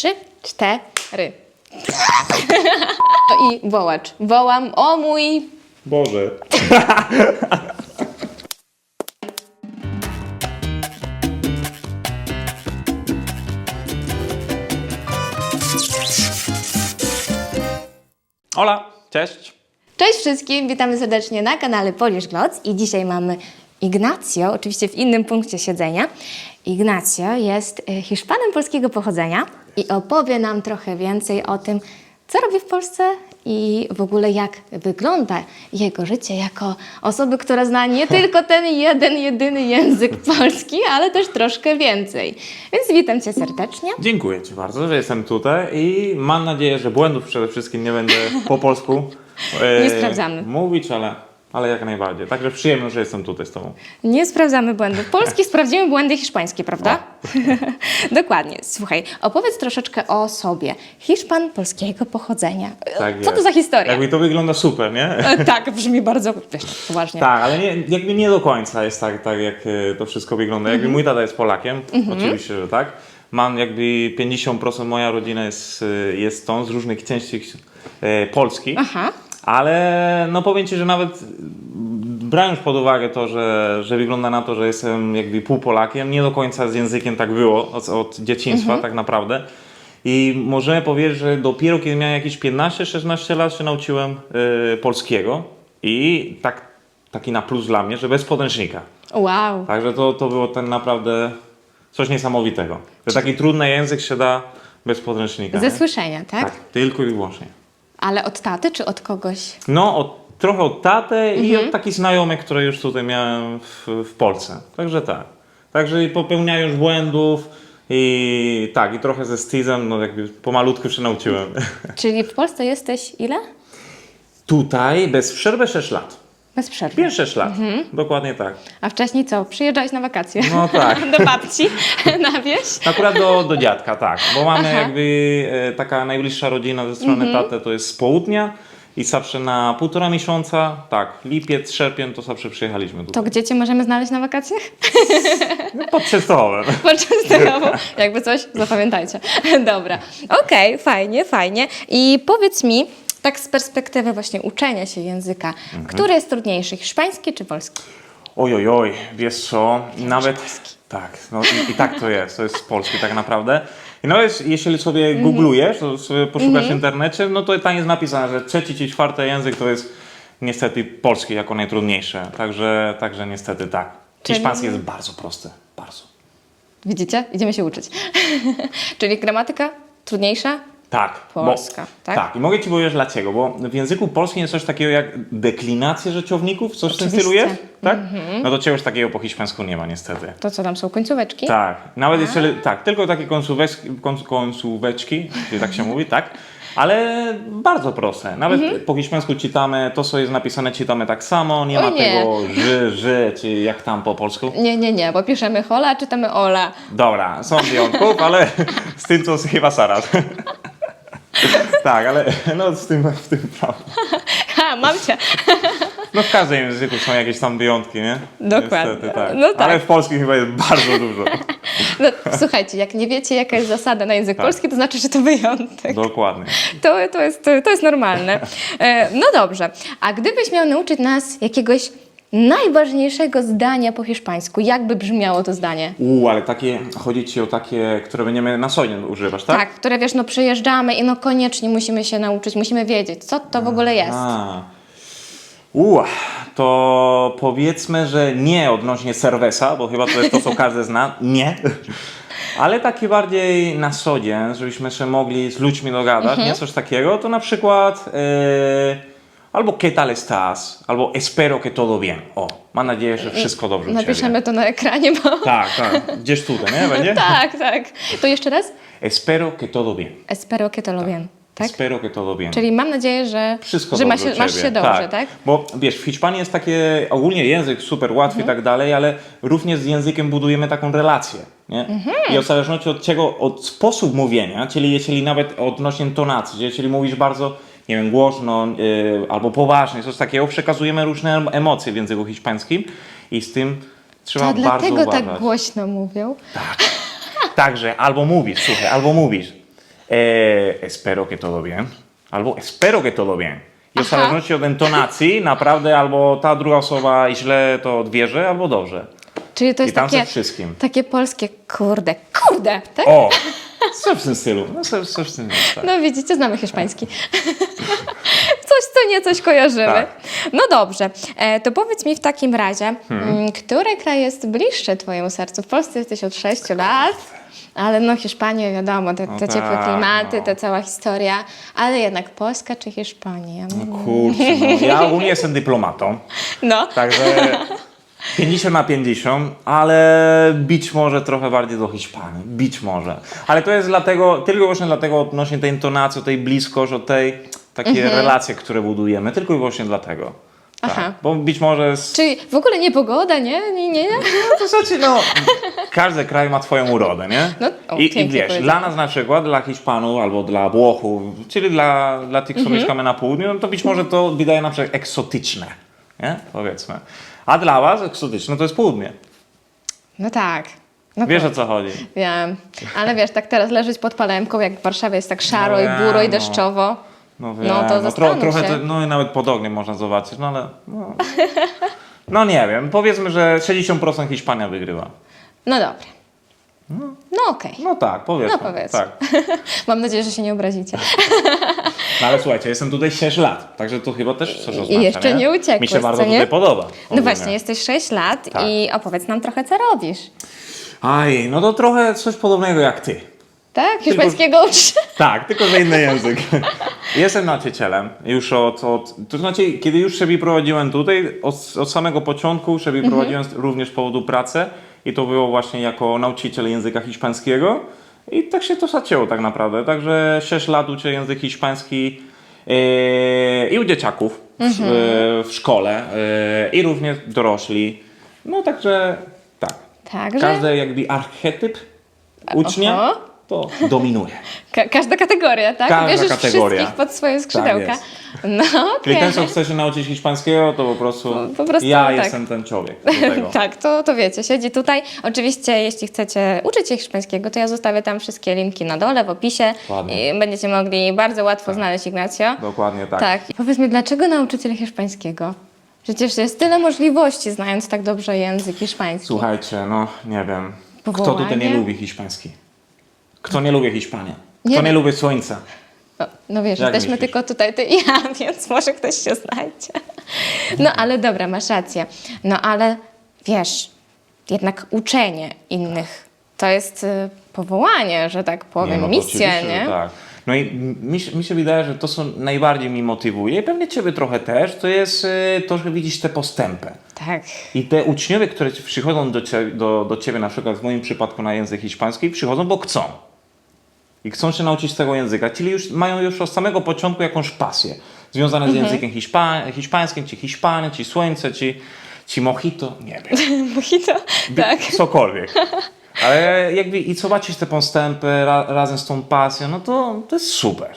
trzy, cztery. I wołacz. Wołam, o mój Boże. Ola, cześć. Cześć wszystkim, witamy serdecznie na kanale Polish Gloc i dzisiaj mamy Ignacio, oczywiście w innym punkcie siedzenia. Ignacio jest e, Hiszpanem polskiego pochodzenia i opowie nam trochę więcej o tym, co robi w Polsce i w ogóle jak wygląda jego życie jako osoby, która zna nie tylko ten jeden, jedyny język polski, ale też troszkę więcej. Więc witam Cię serdecznie. Dziękuję Ci bardzo, że jestem tutaj i mam nadzieję, że błędów przede wszystkim nie będę po polsku e, Nie sprawdzamy. mówić, ale, ale jak najbardziej. Także przyjemno, że jestem tutaj z Tobą. Nie sprawdzamy błędów polskich, sprawdzimy błędy hiszpańskie, prawda? Dokładnie. Słuchaj, opowiedz troszeczkę o sobie. Hiszpan polskiego pochodzenia. Tak Co jest. to za historia? Jakby to wygląda super, nie? E, Tak, brzmi bardzo wiesz, poważnie. Tak, ale nie, jakby nie do końca jest tak, tak jak e, to wszystko wygląda. Jakby Mhm. mój tata jest Polakiem, oczywiście, że tak. Mam jakby 50% moja rodzina jest, e, jest stąd, z różnych części Polski. Aha. Ale no powiem Ci, że nawet brałem już pod uwagę to, że, że wygląda na to, że jestem jakby pół Polakiem. Nie do końca z językiem tak było od, od dzieciństwa tak naprawdę. I możemy powiedzieć, że dopiero kiedy miałem jakieś 15-16 lat się nauczyłem e, polskiego i tak, taki na plus dla mnie, że bez podręcznika. Wow. Także to, to było ten naprawdę coś niesamowitego. Że taki trudny język się da bez podręcznika. Ze nie? słyszenia, tak? Tak, tylko i wyłącznie. Ale od taty czy od kogoś? No, od, trochę od taty i Mhm. od takich znajomych, które już tutaj miałem w, w Polsce. Także tak. Także popełniają już błędów i tak, i trochę ze stizem, no jakby pomalutku się nauczyłem. Czyli w Polsce jesteś ile? Tutaj bez przerwy 6 lat. Bez przerwy. 5-6 lat. Dokładnie tak. A wcześniej co? Przyjeżdżałeś na wakacje? No tak. Do babci na wieś? Akurat do, do dziadka, tak. Bo mamy Aha. jakby e, taka najbliższa rodzina ze strony taty to jest z południa i zawsze na półtora miesiąca, tak, lipiec, sierpień, to zawsze przyjechaliśmy To tutaj. gdzie Cię możemy znaleźć na wakacjach? Pod Częstochowem. Poczęstochowo. Jakby coś, zapamiętajcie. Dobra. Okej, fajnie, fajnie. I powiedz mi, tak z perspektywy właśnie uczenia się języka, który jest trudniejszy, hiszpański czy polski? Oj, oj, oj, wiesz co, nawet tak, no i, i tak to jest, to jest polski tak naprawdę. I nawet jeśli sobie Mhm. googlujesz, to sobie poszukasz w internecie, no to tam jest napisane, że trzeci czy czwarty język to jest niestety polski jako najtrudniejszy. Także, także niestety tak. Czyli- Hiszpański jest bardzo prosty, bardzo. Widzicie? Idziemy się uczyć. Czyli gramatyka trudniejsza? Tak. Polska, bo, tak? Tak, i mogę Ci powiedzieć dlaczego, bo w języku polskim jest coś takiego jak deklinacje rzeczowników, coś w tym stylu. Mhm. jest, tak? No to czegoś takiego po hiszpańsku nie ma niestety. To co tam są końcóweczki? Tak, nawet jeżeli, tak, tylko takie końcóweczki, końc- końcóweczki, czyli tak się mówi, tak, ale bardzo proste. Nawet Mhm. po hiszpańsku czytamy, to co jest napisane czytamy tak samo, nie Oj, ma nie. tego ży, ży, czy jak tam po polsku. Nie, nie, nie, bo piszemy hola, czytamy ola. Dobra, są wyjątków, ale z tym to chyba zaraz. tak, ale no z tym, w tym prawda. Ha, mam cię. No w każdym języku są jakieś tam wyjątki, nie? Dokładnie. Niestety, tak. No tak. Ale w polskim chyba jest bardzo dużo. No, słuchajcie, jak nie wiecie, jaka jest zasada na język Tak. polski, to znaczy, że to wyjątek. Dokładnie. To, to, jest, to, to jest normalne. E, No dobrze. A gdybyś miał nauczyć nas jakiegoś najważniejszego zdania po hiszpańsku, jakby brzmiało to zdanie? U, ale takie, chodzi ci o takie, które będziemy na co dzień używać, tak? Tak, które wiesz, no przyjeżdżamy i no koniecznie musimy się nauczyć, musimy wiedzieć, co to w ogóle jest. A. To powiedzmy, że nie odnośnie serwesa, bo chyba to jest to, co każdy zna. Nie. Ale takie bardziej na co dzień, żebyśmy się mogli z ludźmi dogadać, Mhm. nie coś takiego, to na przykład e, albo ¿qué tal estás? Albo espero que todo bien. O, mam nadzieję, że wszystko dobrze u Ciebie. Napiszemy to na ekranie, bo... Tak, tak. Gdzieś tutaj, nie? Będzie? tak, tak. To jeszcze raz? Espero que todo bien. Espero que to lo bien, tak? Espero que todo bien. Czyli mam nadzieję, że, Wszystko że ma dobrze u masz ciebie. się dobrze, tak? Bo wiesz, w Hiszpanii jest takie, ogólnie język super łatwy i tak dalej, ale również z językiem budujemy taką relację. Nie? I w zależności od czego, od sposób mówienia, czyli jeśli nawet odnośnie tonacji, że jeśli mówisz bardzo, nie wiem, głośno yy, albo poważnie, coś takiego, przekazujemy różne em- emocje w języku hiszpańskim i z tym trzeba A bardzo dlatego uważać. tak głośno mówią. Także albo mówisz, słuchaj, albo mówisz. e, espero que todo bien, albo espero que todo bien. I w zależności od intonacji, naprawdę albo ta druga osoba źle to odbierze, albo dobrze. Czyli to I jest tam ze takie, wszystkim. takie polskie kurde, kurde, tak? O! Coś w tym stylu. No, coś, coś w tym stylu, tak. No widzicie, znamy hiszpański. coś, co nie coś kojarzymy. Tak. No dobrze, e, to powiedz mi w takim razie, Hmm. mm, który kraj jest bliższy twojemu sercu? W Polsce jesteś od 6 lat, ale no Hiszpania wiadomo, te, te No ciepłe tak, klimaty, no. ta cała historia, ale jednak Polska czy Hiszpania? Kurczę, no. Ja ogólnie jestem dyplomatą, No, także 50 na 50, ale być może trochę bardziej do Hiszpanii. Być może. Ale to jest dlatego, tylko i wyłącznie dlatego odnośnie tej intonacji, tej bliskość, od tej takie relacje, które budujemy. Tylko i wyłącznie dlatego. Tak. Aha. Bo być może z, czyli w ogóle nie pogoda, nie? Nie, nie, nie? To znaczy, no, każdy kraj ma swoją urodę, nie? No, o, I, I wiesz, dla nas na przykład, dla Hiszpanów albo dla Włochów, czyli dla, dla tych, co Mhm. mieszkamy na południu, no to być może to wydaje nam się egzotyczne, nie? Powiedzmy. A dla was egzotyczne to jest południe. No tak. No Wiesz o co chodzi. Wiem, ale wiesz, tak teraz leżeć pod palemką, jak w Warszawie jest tak szaro No i buro i wiem, no. deszczowo. No, No, to wiem, zastanów trochę, się. to, no i nawet podobnie można zobaczyć, no ale... No, no nie wiem, powiedzmy, że 60% Hiszpania wygrywa. No dobra. No okej. No tak, powiedzmy. No powiedz. Tak. Mam nadzieję, że się nie obrazicie. No ale słuchajcie, jestem tutaj 6 lat, także to chyba też coś oznacza, jeszcze nie uciekłeś, Mi się bardzo co nie? tutaj podoba. No ogólnie. właśnie, jesteś 6 lat Tak. i opowiedz nam trochę, co robisz. Aj, no to trochę coś podobnego jak ty. Tak? Hiszpańskiego uczysz? Tak, tylko że inny język. Jestem nauczycielem już od, od... To znaczy, kiedy już sobie prowadziłem tutaj, od, od samego początku sobie Mhm. prowadziłem również z powodu pracy i to było właśnie jako nauczyciel języka hiszpańskiego i tak się to zaczęło tak naprawdę. Także 6 lat uczę język hiszpański e, i u dzieciaków w, Mhm. e, w szkole e, i również dorośli. No także tak. Także Każdy jakby archetyp ucznia Oho. To dominuje. ka- każda kategoria, tak? Każda Bierzesz kategoria. Tak wszystkich pod swoje skrzydełka. jest. no Czyli okej. ten, co chce się nauczyć hiszpańskiego, to po prostu, Po prostu ja tak. jestem ten człowiek tak, to, to wiecie, siedzi tutaj. Oczywiście, jeśli chcecie uczyć się hiszpańskiego, to ja zostawię tam wszystkie linki na dole w opisie i będziecie mogli bardzo łatwo znaleźć Ignacio. Dokładnie tak. Tak. Powiedz mi, dlaczego nauczyciel hiszpańskiego? Przecież jest tyle możliwości, znając tak dobrze język hiszpański. Słuchajcie, no nie wiem. Kto Powołanie? tutaj nie lubi hiszpański? Kto nie lubi Hiszpanii? Kto Nie nie, lubi słońca? No, no wiesz, Jak jesteśmy myślisz? tylko tutaj, ty i ja, więc może ktoś się znajdzie. No ale dobra, masz rację. No ale wiesz, jednak uczenie innych to jest y, powołanie, że tak powiem, no to misja, nie? Tak. No i mi, się- mi się wydaje, że to, co najbardziej mi motywuje, i pewnie Ciebie trochę też, to jest y, to, że widzisz te postępy. Tak. I te uczniowie, które przychodzą do ciebie, do, do ciebie, na przykład w moim przypadku na język hiszpański, przychodzą, bo chcą. I chcą się nauczyć tego języka, czyli już mają już od samego początku jakąś pasję związaną z językiem hiszpa, hiszpańskim, czy Hiszpanii, czy słońce, czy, czy mojito, nie wiem, Mojito, tak. cokolwiek. Ale jakby i zobaczyć te postępy ra, razem z tą pasją, no to, to jest super.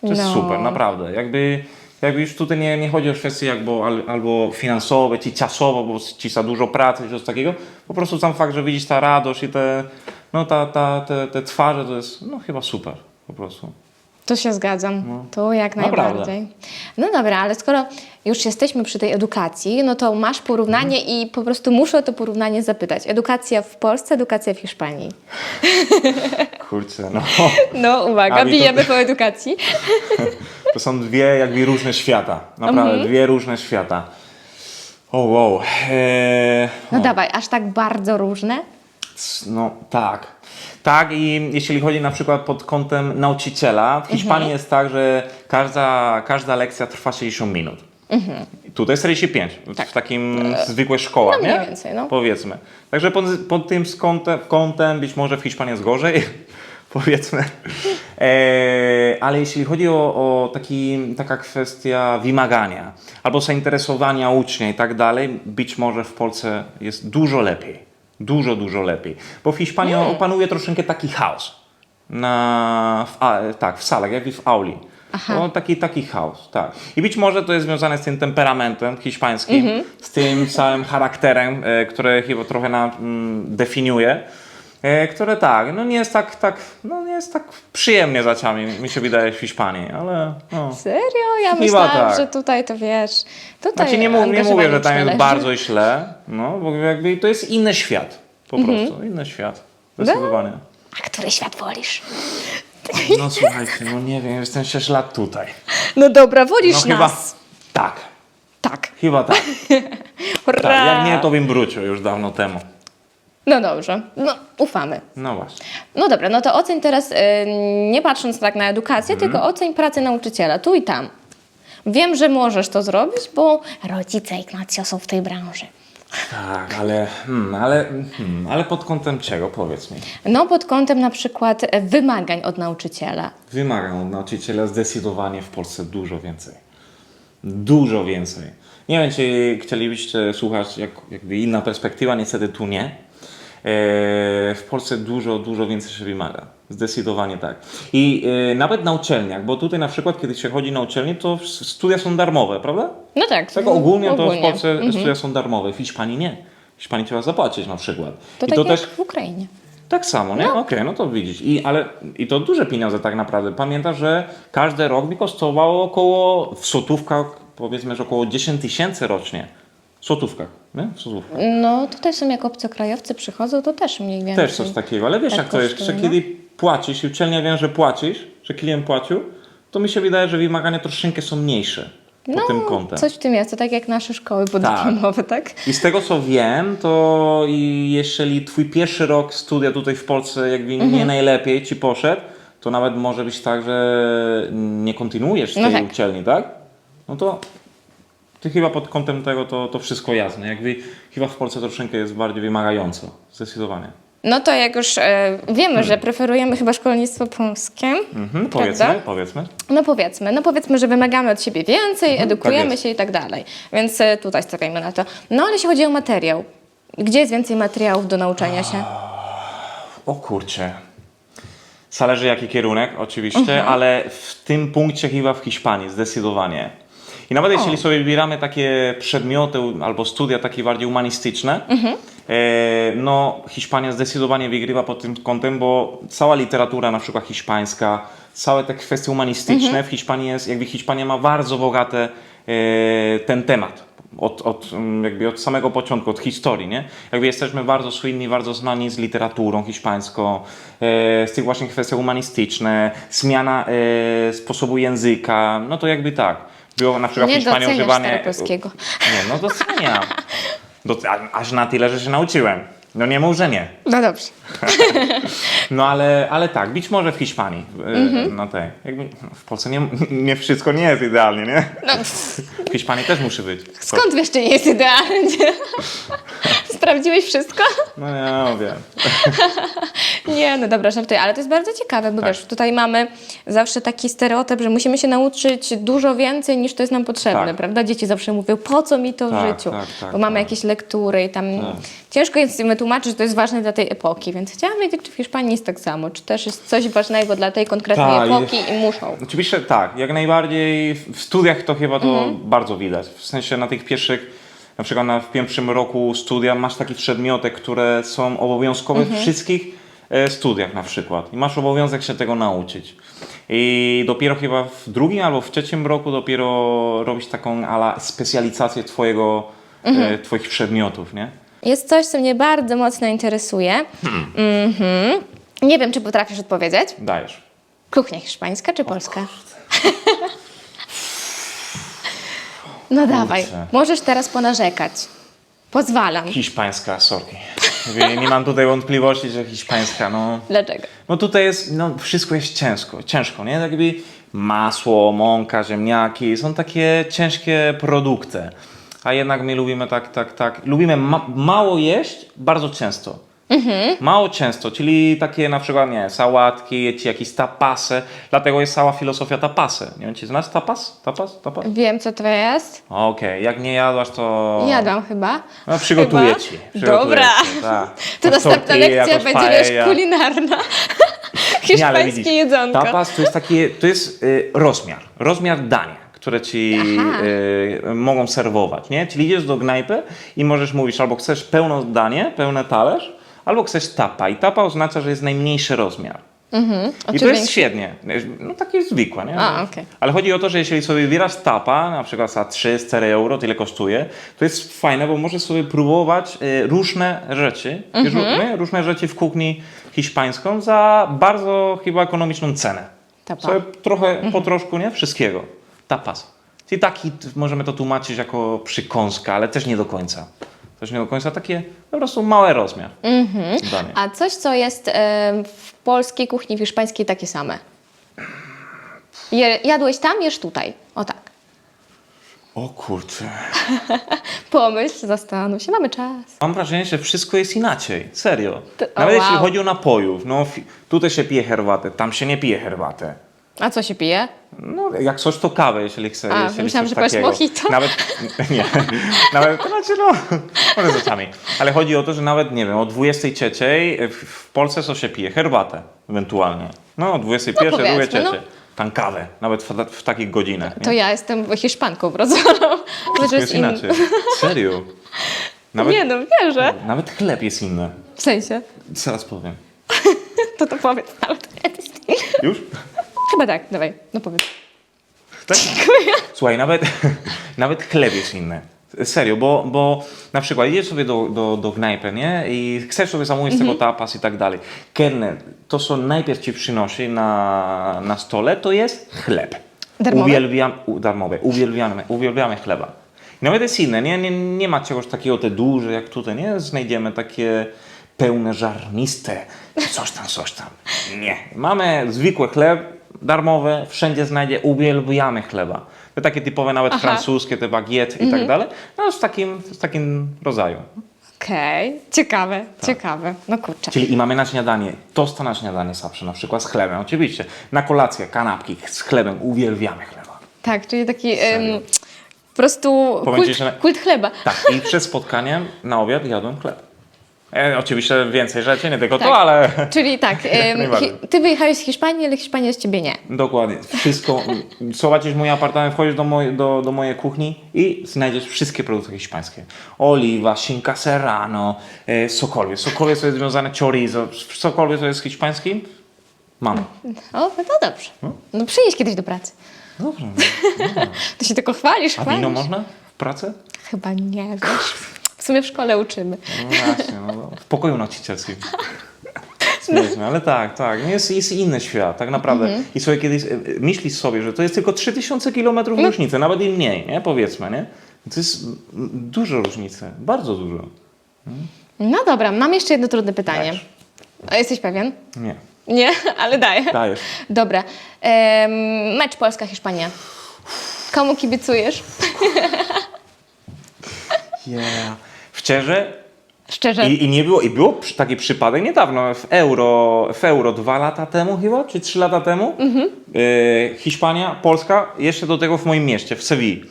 To jest No. super, naprawdę. Jakby, jakby już tutaj nie, nie chodzi o kwestie jakby al, albo finansowe, czy czasowe, bo ci za dużo pracy, czy coś takiego. Po prostu sam fakt, że widzisz ta radość i te, no, ta, ta, te, te twarze, to jest no, chyba super po prostu. Tu się zgadzam. Tu jak Naprawdę. najbardziej. No dobra, ale skoro już jesteśmy przy tej edukacji, no to masz porównanie Mhm. i po prostu muszę o to porównanie zapytać. Edukacja w Polsce, edukacja w Hiszpanii. Kurczę, no. No uwaga, mi to- bijemy po edukacji. To są dwie jakby różne świata. Naprawdę, dwie różne świata. O wow. Eee, No dawaj, aż tak bardzo różne? No tak. Tak i jeśli chodzi na przykład pod kątem nauczyciela, w Hiszpanii jest tak, że każda, każda lekcja trwa 60 minut. Tutaj 45, w takim zwykłej szkołach, no mniej nie? więcej, no. Powiedzmy. Także pod, pod tym kątem, kątem być może w Hiszpanii jest gorzej, powiedzmy. E, ale jeśli chodzi o, o taki, taka kwestia wymagania albo zainteresowania ucznia i tak dalej, być może w Polsce jest dużo lepiej. Dużo, dużo lepiej. Bo w Hiszpanii Hmm. opanuje troszeczkę taki chaos. Na, w, a, tak, w salach, jakby w auli. No, taki, taki chaos, tak. I być może to jest związane z tym temperamentem hiszpańskim, z tym całym charakterem, e, który chyba trochę nam mm, definiuje. E, które tak, no nie jest tak, tak, no nie jest tak przyjemnie za ciami, mi się wydaje w Hiszpanii, ale no. Serio? Ja Chyba myślałam, tak. że tutaj to wiesz. Tutaj Znaczy nie, mów, nie mówię, że tam jest leży. bardzo źle, no bo jakby to jest inny świat, po Mhm. prostu, inny świat, zdecydowanie. A który świat wolisz? No słuchajcie, no nie wiem, jestem 6 lat tutaj. No dobra, wolisz No chyba nas. tak, Tak. chyba tak. Tak. Jak nie, to bym wrócił już dawno temu. No dobrze, no ufamy. No właśnie. No dobra, no to oceń teraz, y, nie patrząc tak na edukację, Mhm. tylko oceń pracę nauczyciela, tu i tam. Wiem, że możesz to zrobić, bo rodzice Ignacio są w tej branży. Tak, ale, hmm, ale, hmm, ale pod kątem czego, powiedz mi? No pod kątem na przykład wymagań od nauczyciela. Wymagam od nauczyciela zdecydowanie w Polsce dużo więcej. Dużo więcej. Nie wiem, czy chcielibyście słuchać jak, jakby inna perspektywa, niestety tu nie. E, w Polsce dużo, dużo więcej się wymaga. Zdecydowanie tak. I e, nawet na uczelniach, bo tutaj na przykład, kiedy się chodzi na uczelnię, to studia są darmowe, prawda? No tak. Tak ogólnie to w ogólnie. Mhm. Polsce studia są darmowe, w Hiszpanii nie. W Hiszpanii trzeba zapłacić na przykład. To I tak to też w Ukrainie. tak samo, nie? Okej, no to widzisz. I, ale, I to duże pieniądze tak naprawdę. Pamiętasz, że każdy rok mi kosztowało około, w sotówkach powiedzmy, że około 10 tysięcy rocznie. W sotówkach, nie? W. No tutaj w sumie jak obcokrajowcy przychodzą, to też mniej więcej. Też coś takiego, ale wiesz tak jak to jest, że no. kiedy płacisz i uczelnia wie, że płacisz, że klient płacił, to mi się wydaje, że wymagania troszeczkę są mniejsze pod tym kątem. No, Coś w tym jest, to tak jak nasze szkoły podyplomowe, tak? I z tego co wiem, to jeżeli twój pierwszy rok studia tutaj w Polsce jakby Mhm. nie najlepiej ci poszedł, to nawet może być tak, że nie kontynuujesz No tej tak. uczelni, tak? No to ty chyba pod kątem tego to, to wszystko jasne. Jakby chyba w Polsce troszeczkę jest bardziej wymagająco. Zdecydowanie. No to jak już e, wiemy, że preferujemy chyba szkolnictwo polskie, Mhm, Prawda? powiedzmy, powiedzmy. no powiedzmy, no powiedzmy, że wymagamy od siebie więcej, edukujemy tak jest. się i tak dalej. Więc e, tutaj stawiamy na to. No ale jeśli chodzi o materiał, gdzie jest więcej materiałów do nauczania się? O kurczę. Zależy jaki kierunek, oczywiście, Mhm. ale w tym punkcie chyba w Hiszpanii, zdecydowanie. I nawet jeśli sobie wybieramy takie przedmioty albo studia takie bardziej humanistyczne, Mhm. e, no Hiszpania zdecydowanie wygrywa pod tym kątem, bo cała literatura na przykład hiszpańska, całe te kwestie humanistyczne Mhm. w Hiszpanii jest, jakby Hiszpania ma bardzo bogate e, ten temat. Od, od, mm, jakby od samego początku, od historii, nie? Jakby jesteśmy bardzo słynni, bardzo znani z literaturą hiszpańską, e, z tych właśnie kwestii humanistyczne, zmiana e, sposobu języka, no to jakby tak. Było na przykład Nie Hiszpanii używanie... staropolskiego. Nie, no doceniam. Do, aż na tyle, że się nauczyłem. No nie mów, że nie. No dobrze. No ale, ale tak, być może w Hiszpanii. e, Na tej. Jakby w Polsce nie, nie wszystko nie jest idealnie, nie? No, W Hiszpanii też musi być. skąd wiesz, czy nie jest idealnie? Sprawdziłeś wszystko? No no wiem. Nie, no dobra, żartuję, ale to jest bardzo ciekawe, bo Tak. wiesz, tutaj mamy zawsze taki stereotyp, że musimy się nauczyć dużo więcej niż to jest nam potrzebne, Tak. prawda? Dzieci zawsze mówią, po co mi to w Tak, życiu? tak, tak, bo mamy tak. jakieś lektury i tam ciężko jest im wytłumaczyć, że to jest ważne dla tej epoki, więc chciałam wiedzieć, czy w Hiszpanii jest tak samo, czy też jest coś ważnego dla tej konkretnej Tak, epoki i muszą. Oczywiście tak, jak najbardziej w studiach to chyba to Mhm. bardzo widać. W sensie na tych pierwszych, na przykład na, w pierwszym roku studia masz takie przedmioty, które są obowiązkowe Mhm. w wszystkich e, studiach na przykład. I masz obowiązek się tego nauczyć. I dopiero chyba w drugim albo w trzecim roku dopiero robisz taką ala specjalizację twojego, Mhm. e, twoich przedmiotów, nie? Jest coś, co mnie bardzo mocno interesuje. Hmm. Mhm. Nie wiem, czy potrafisz odpowiedzieć. Dajesz. Kuchnia hiszpańska czy polska? no dawaj, możesz teraz ponarzekać. Pozwalam. Hiszpańska, sorki. Mówię, Nie mam tutaj wątpliwości, że hiszpańska, no... Dlaczego? No tutaj jest, no wszystko jest ciężko, ciężko, nie? Tak jakby masło, mąka, ziemniaki, są takie ciężkie produkty. A jednak my lubimy tak, tak, tak, lubimy ma mało jeść bardzo często. Mało często, czyli takie na przykład, nie, sałatki, czy jakieś tapasy, dlatego jest cała filozofia tapasy. Nie wiem, czy znasz tapas? Tapas? Tapas? Wiem, co to jest. Okej, jak nie jadłaś, to... Jadłam chyba. No przygotuję Chyba. ci. przygotuję Dobra. Ci, tak. To następna lekcja będzie wiesz, kulinarna. Nie, ale Hiszpańskie widzisz, jedzonko. Tapas to jest taki, to jest y, rozmiar, rozmiar dania, które ci y, mogą serwować, nie? Czyli idziesz do knajpy i możesz mówić, albo chcesz pełne danie, pełny talerz, albo chcesz tapa. I tapa oznacza, że jest najmniejszy rozmiar. A I czy to jest większy? świetnie. No takie zwykłe, nie? A, okej. Ale chodzi o to, że jeśli sobie wybierasz tapa, na przykład za 3-4 euro, tyle kosztuje, to jest fajne, bo możesz sobie próbować e, różne rzeczy, Mhm. nie? różne rzeczy w kuchni hiszpańską za bardzo chyba ekonomiczną cenę. Tapa. Sobie trochę, Mhm. po troszku, nie? Wszystkiego. Tapas. I taki, możemy to tłumaczyć jako przykąska, ale też nie do końca. Też nie do końca, takie po prostu mały rozmiar. Mhm. A coś, co jest em, w polskiej kuchni, w hiszpańskiej takie same? Je, jadłeś tam, jesz tutaj. O tak. O kurczę. Pomyśl, zastanów się, mamy czas. Mam wrażenie, że wszystko jest inaczej. Serio. To- o, Nawet jeśli wow. chodzi o napojów, no fi- tutaj się pije herbatę, tam się nie pije herbatę. A co się pije? No, jak coś to kawę, jeśli chce. A, jeśli myślałam, że powiesz mojito. Nawet, nie, nawet, to znaczy no, może czasami. Ale chodzi o to, że nawet, nie wiem, o 23 w, Polsce co się pije? Herbatę, ewentualnie. No, o 21, No, powiedzmy, 23. no. Tam kawę, nawet w, w takich godzinach. Nie? To ja jestem Hiszpanką wrodzoną. To jest in- inaczej. Serio. Nawet, Nie no, wierzę. nawet chleb jest inny. W sensie. Zaraz powiem. To to powiedz nawet. Już? Chyba tak, dawaj, no powiedz. Tak? Słuchaj, nawet, nawet chleb jest inny. Serio, bo, bo na przykład idziesz sobie do, do, do knajpy, nie? I chcesz sobie zamówić Mhm. tego tapas i tak dalej. Kelner, to co najpierw ci przynosi na, na stole, to jest chleb. Darmowy? Uwielbiam, u, darmowe. Uwielbiamy, uwielbiamy chleba. I nawet jest inne, nie? Nie, nie ma czegoś takiego te duże jak tutaj, nie? Znajdziemy takie pełne, żarniste, coś tam, coś tam. Nie. Mamy zwykły chleb, darmowe, wszędzie znajdzie, uwielbiamy chleba. To takie typowe nawet Aha. francuskie, te bagiety i tak dalej. No z takim, z takim rodzaju. Okej, ciekawe, Tak. ciekawe. No kurczę. Czyli i mamy na śniadanie, tosta na śniadanie zawsze, na przykład z chlebem, oczywiście. Na kolację, kanapki z chlebem, uwielbiamy chleba. Tak, czyli taki em, po prostu Powiem ci, kult, że- kult chleba. Tak, i przed spotkaniem na obiad jadłem chleb. E, oczywiście więcej rzeczy, nie tylko Tak. to, ale Czyli tak, ty wyjechałeś z Hiszpanii, ale Hiszpania z ciebie nie. dokładnie. Wszystko, zobaczysz mój apartament, wchodzisz do, moj, do, do mojej kuchni i znajdziesz wszystkie produkty hiszpańskie. Oliwa, szynka serrano, e, cokolwiek. Cokolwiek, co jest związane, chorizo, cokolwiek, co jest hiszpańskim, mamy. O, no to dobrze. No przyjedź kiedyś do pracy. Dobrze. Ty się tylko chwalisz, A chwalisz. wino można w pracy? Chyba nie, wiesz. W sumie w szkole uczymy. No właśnie, no, no, w pokoju nauczycielskim. Śmieszne, ale tak, tak. Jest, jest inny świat, tak naprawdę. Mhm. I sobie kiedyś e, myślisz sobie, że to jest tylko 3000 km No. różnicy, nawet i mniej, nie? Powiedzmy, nie? To jest dużo różnicy, bardzo dużo. No dobra, mam jeszcze jedno trudne pytanie. Dajesz. A jesteś pewien? Nie, Nie, ale daję. dajesz. Dobra. Em, mecz Polska-Hiszpania. Komu kibicujesz? Yeah. Szczerze, Szczerze. I, I nie było, i było taki przypadek niedawno w Euro, w Euro dwa lata temu chyba, czy trzy lata temu. Mhm. E, Hiszpania, Polska, jeszcze do tego w moim mieście, w Sewilli.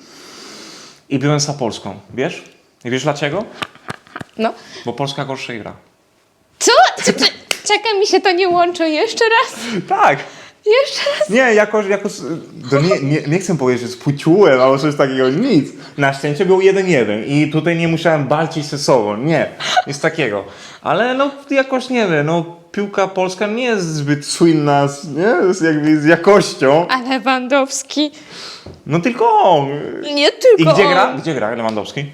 I byłem za Polską, wiesz? I wiesz dlaczego? No. Bo Polska gorsze gra. Co? Czekaj, mi się to nie łączy jeszcze raz. Tak! Jeszcze raz. Nie, jako, jako to nie, nie, nie chcę powiedzieć, że spłuciłem albo coś takiego, nic. Na szczęście był jeden jeden i tutaj nie musiałem walczyć ze sobą, nie, nic takiego. Ale no jakoś nie wiem, no piłka polska nie jest zbyt słynna, z- nie, z, jakby z jakością. A Lewandowski. No tylko on. Nie I tylko gdzie on. gra? Gdzie gra Lewandowski?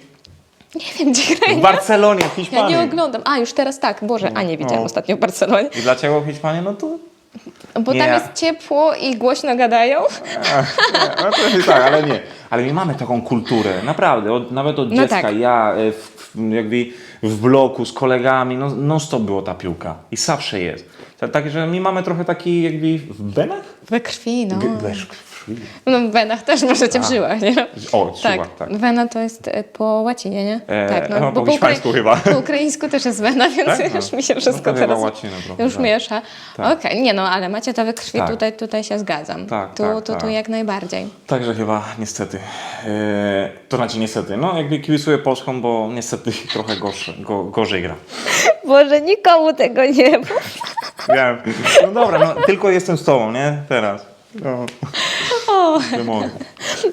Nie wiem, gdzie gra. W Barcelonie, w Ja Hiszpanii. nie oglądam. A, już teraz tak. Boże, a nie widziałam No. ostatnio w Barcelonie. I dlaczego w Hiszpanii? No to Bo Nie. tam jest ciepło i głośno gadają. No to tak, ale nie. Ale my mamy taką kulturę, naprawdę, od, nawet od No dziecka. tak. Ja e, w, w, jakby w bloku z kolegami, no, non stop było ta piłka. I zawsze jest. Tak, tak, że my mamy trochę taki jakby w wenach? We krwi, no. G- we krwi. No w wenach też możecie w żyłach, nie? O, w Tak, żyłach, tak. wena to jest e, po łacinie, nie? E, tak, no, po ukrai- hiszpańsku chyba. Po ukraińsku też jest wena, więc Tak? już No. mi się No wszystko chyba teraz łacinę trochę, już tak. miesza. Tak. Okej, nie no, ale macie to we krwi, Tak. tutaj, tutaj się zgadzam. Tak, tu, tak, tu, tu tak. jak najbardziej. Także chyba niestety. E, to znaczy niestety, no jakby kibicuję Polską, bo niestety trochę gorsze, go, gorzej gra. Boże, nikomu tego nie mów. Wiem. No dobra, no tylko jestem z tobą, nie? Teraz. No. Nie mogę.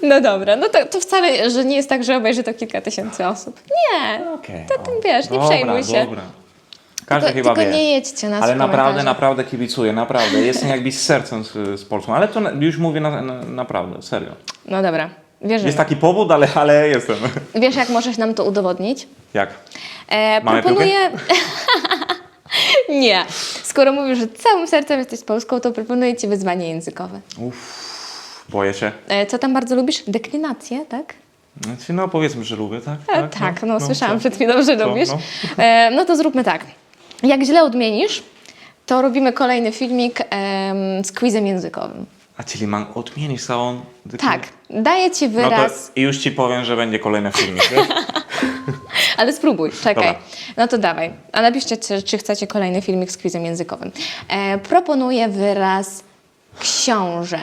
No dobra, no to, to wcale, że nie jest tak, że obejrzy to kilka tysięcy osób. Nie, Okej. to o. tym wiesz, nie Dobra, przejmuj się. Dobra. Każdy tylko, chyba tylko wie. nie jedźcie nas Ale w naprawdę, komentarzach. naprawdę kibicuję, naprawdę. Jestem jakby z sercem z, z Polską, ale to na, już mówię na, na, naprawdę, serio. No dobra, wierzymy. Jest taki powód, ale, ale jestem. Wiesz, jak możesz nam to udowodnić? Jak? E, Mamy proponuję. nie. Skoro mówisz, że całym sercem jesteś Polską, to proponuję Ci wyzwanie językowe. Boję się. E, co tam bardzo lubisz? Deklinację, tak? Znaczy, no powiedzmy, że lubię, tak? E, tak, no, słyszałam co? przed chwilą, że Co? lubisz. No. E, no to zróbmy tak. Jak źle odmienisz, to robimy kolejny filmik em, z quizem językowym. A czyli mam odmienić całą... Tak, daję Ci No to wyraz, i już Ci powiem, że będzie kolejny filmik, wiesz? ale spróbuj, czekaj. Dobra. No to dawaj. A napiszcie, czy, czy chcecie kolejny filmik z quizem językowym. E, proponuję wyraz książę,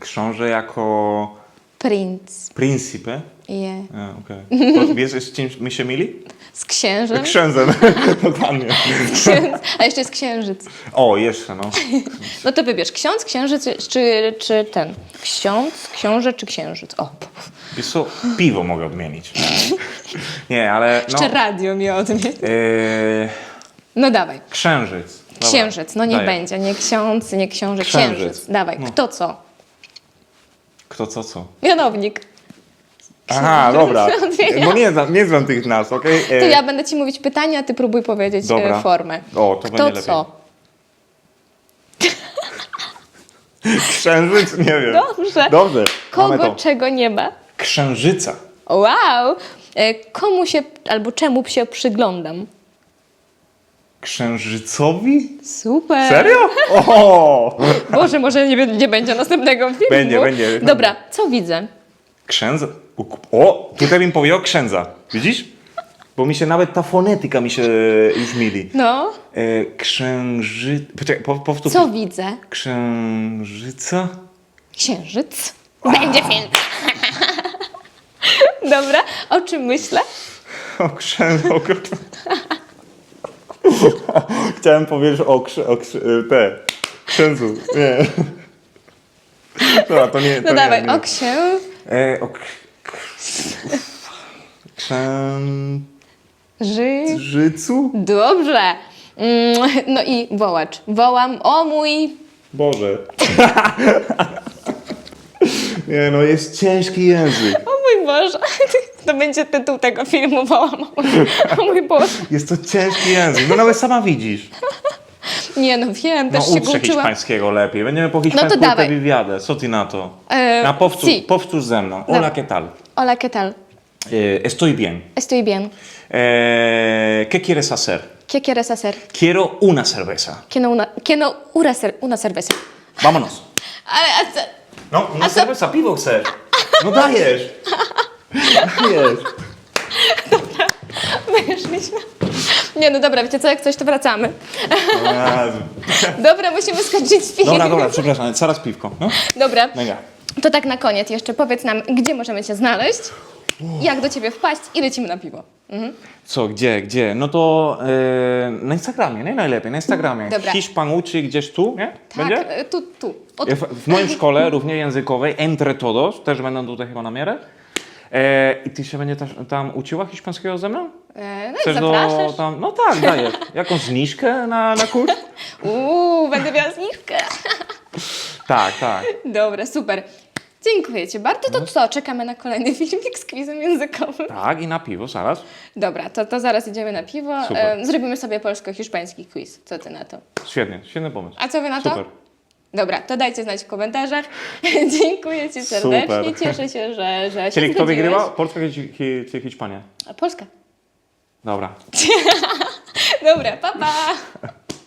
Książę jako princ. pryncypę. Je. A, okej. To Wiesz, z czym my się mili? Z księżem. Księdzem, dokładnie. Księdz. A jeszcze jest księżyc. O, jeszcze, no. No to wybierz ksiądz, księżyc czy, czy ten. Ksiądz, książę czy księżyc. O, Wiesz co, piwo mogę odmienić. Nie, ale no... jeszcze radio mi odmień. Yy, No dawaj. księżyc. Księżyc, no niech daję. będzie. Nie ksiądz, nie książę, Księżyc. księżyc. Dawaj. No. Kto co? Kto co, co? Mianownik. Aha, dobra. Bo nie znam, nie znam tych nazw, okej? To E, ja będę ci mówić pytania, a ty próbuj powiedzieć Dobra. e, formę. O, to Kto będzie co? Księżyc? Nie wiem. Dobrze. Dobrze, mamy Kogo, to. czego nie ma? Księżyca. Wow! E, Komu się albo czemu się przyglądam? Księżycowi? Super! Serio? O! Boże, może nie, nie będzie następnego filmu. Będzie, będzie. Dobra, co widzę? Księdza. O, tutaj bym powiedział księdza. Widzisz? Bo mi się nawet ta fonetyka mi się już mili. No, E, księży... Poczekaj, po, powtórz. co widzę? Księżyca? Księżyc. Będzie film. Dobra, o czym myślę? O księdzu. Chciałem powiedzieć o, krzy, o krzy, te. Księdzu. Nie. Dobra, to nie. To No dawaj, nie. o księ... E, o k-? Ży... Dobrze. Mm, No i wołacz. Wołam, o mój... Boże. Nie no, jest ciężki język. O mój Boże. To będzie tytuł tego filmu, wołam, o mój, Boże. Jest to ciężki język. No nawet sama widzisz. Nie no, wiem, No też się go uczyłam. hiszpańskiego lepiej. Będziemy po hiszpańsku No to dawaj. te wywiadę. Co ty na to? E, Na powtórz, sí. powtórz ze mną. Hola, ¿qué tal? Hola, ¿qué tal? Eh, estoy bien. Estoy bien. Eh, ¿Qué quieres hacer? ¿Qué quieres hacer? Quiero una cerveza. Quiero una, quiero una, cer- una cerveza. Vámonos. A? No, una A cerveza, piwo chcesz. No dajesz. Dajesz. Wyszliśmy. Nie no dobra, wiecie co, jak coś to wracamy. Dobra, musimy skończyć film. Dobra, dobra, przepraszam, zaraz piwko. No? Dobra, Mega. to tak na koniec jeszcze powiedz nam, gdzie możemy Cię znaleźć, jak do Ciebie wpaść i lecimy na piwo. Mhm. Co, gdzie, gdzie? No to e, na Instagramie, nie? Najlepiej, na Instagramie. Dobra. Hiszpan uczy gdzieś tu, nie? Tak, Będzie? e, tu, tu. Od... W, w moim szkole, również językowej, Entre Todos, też będą tutaj chyba na miarę. E, I ty się będzie też, tam uczyła hiszpańskiego ze mną? E, no i zapraszasz. tam, no tak, daję. Jakąś zniżkę na, na kurs? Uuu, będę miała zniżkę. Tak, tak. Dobra, super. Dziękuję Ci bardzo. To co, czekamy na kolejny filmik z kwizem językowym? Tak, i na piwo zaraz. Dobra, to, to zaraz idziemy na piwo. Super. E, zrobimy sobie polsko-hiszpański quiz. Co Ty na to? Świetnie, świetny pomysł. A co Wy na to? Super. Dobra, to dajcie znać w komentarzach. Dziękuję Ci serdecznie. Super. Cieszę się, że, że się Czyli kto zgodziłeś. wygrywa? Polska czy, Hiszpania? A Polska. Dobra. Dobra, pa pa!